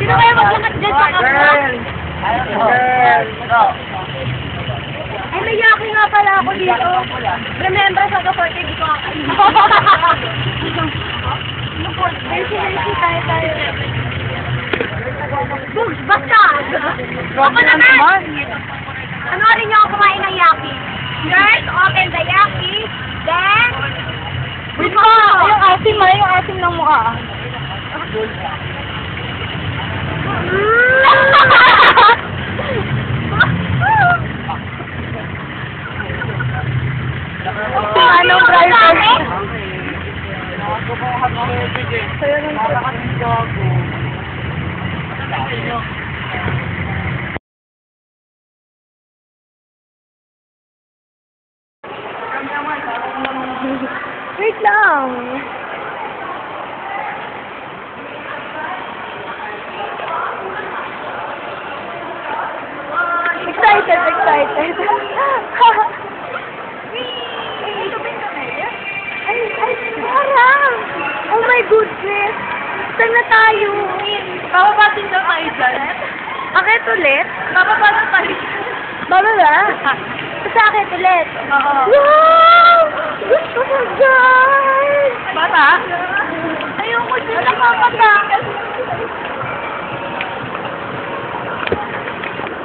Sino kaya maglakas dyan sa kapwa? Girl! Girl! Ay, may yaki nga pala ako dito. Remember sa kaport, hindi ko kakainin. Mercy, mercy, tayo, tayo. Bugs, basta! Ako naman! Ano rin niyo ako kumain ng yaki? First, open the yaki. Then, Wait mo, yung asim ma, yung asim ng mukha. Anong driver? Wait lang. Excited, excited. ay, ay, parang. Oh my goodness. Saan na tayo? Papapasin daw tayo dyan. Akit ulit? Papapasin tayo Bababa? Sa akin ulit. Oo. Wow! Gusto ko guys! Bata? Ayoko dyan. Nakakatakot.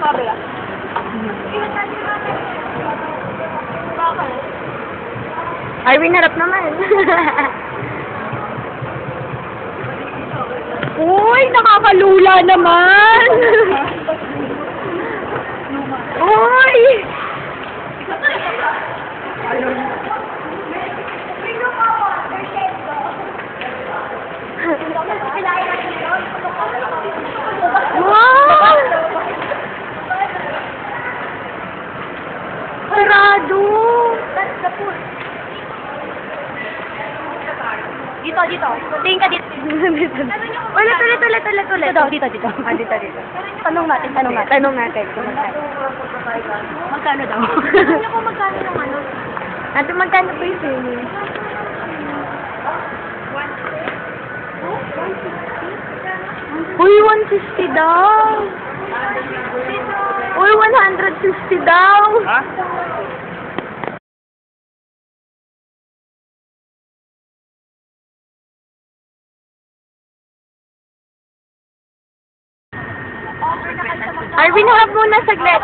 Pabila. Irene, harap naman. Uy, nakakalula naman! Uy! Wow! Sarado! Dito, dito. Tingin ka dito. ulit, ulit, ulit, ulit, ulit. Dito, dito, dito. Ah, dito, dito. Tanong natin, tanong natin. Tanong natin magkano. Daw? Niyo kung magkano yung ano? Ate, magkano po yung swimming? Uy, 150 daw. Uy, 150 daw. Ha? Arvin, harap muna saglit.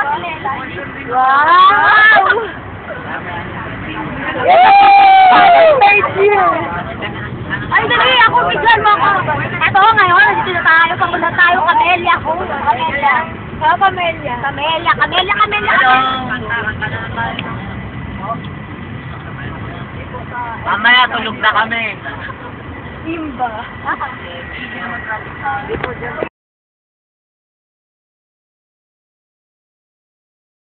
Wow! Yay! Thank you. Ay, dali, ako, bigyan mo ako. Ito, ngayon, nandito na tayo. Papunta tayo, Camellia. Ako, Camellia. Ah, Camellia. Camellia, Camellia, Camellia. Mamaya tulog na kami. Simba.